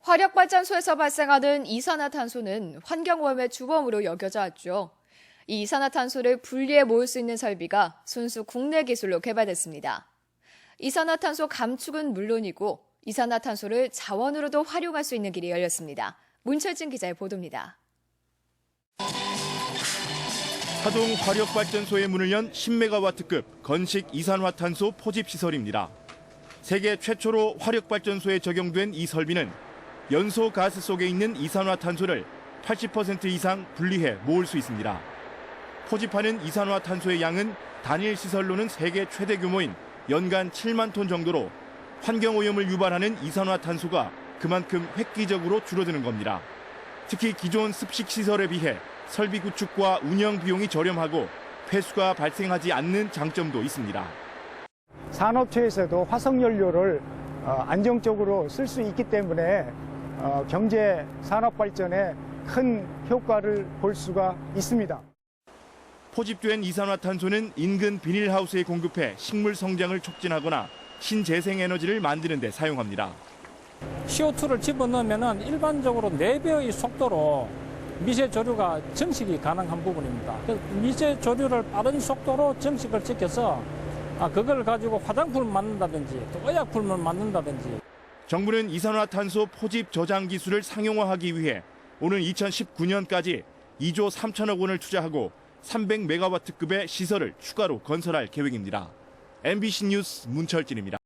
화력발전소에서 발생하는 이산화탄소는 환경오염의 주범으로 여겨져 왔죠. 이 이산화탄소를 분리해 모을 수 있는 설비가 순수 국내 기술로 개발됐습니다. 이산화탄소 감축은 물론이고 이산화탄소를 자원으로도 활용할 수 있는 길이 열렸습니다. 문철진 기자의 보도입니다. 하동 화력발전소의 문을 연 10메가와트급 건식 이산화탄소 포집 시설입니다. 세계 최초로 화력발전소에 적용된 이 설비는 연소 가스 속에 있는 이산화탄소를 80% 이상 분리해 모을 수 있습니다. 포집하는 이산화탄소의 양은 단일 시설로는 세계 최대 규모인 연간 7만 톤 정도로 환경오염을 유발하는 이산화탄소가 그만큼 획기적으로 줄어드는 겁니다. 특히 기존 습식 시설에 비해 설비 구축과 운영 비용이 저렴하고 폐수가 발생하지 않는 장점도 있습니다. 산업체에서도 화석연료를 어, 안정적으로 쓸 수 있기 때문에 어, 경제 산업 발전에 큰 효과를 볼 수가 있습니다. 포집된 이산화탄소는 인근 비닐하우스에 공급해 식물 성장을 촉진하거나 신재생 에너지를 만드는 데 사용합니다. CO2를 집어넣으면 일반적으로 4배의 속도로 미세 조류가 정식이 가능한 부분입니다. 미세 조류를 빠른 속도로 정식을 시켜서 아, 그걸 가지고 화장품을 만든다든지 또 의약품을 만든다든지 정부는 이산화탄소 포집 저장 기술을 상용화하기 위해 오는 2019년까지 2조 3천억 원을 투자하고 300메가와트급의 시설을 추가로 건설할 계획입니다. MBC 뉴스 문철진입니다.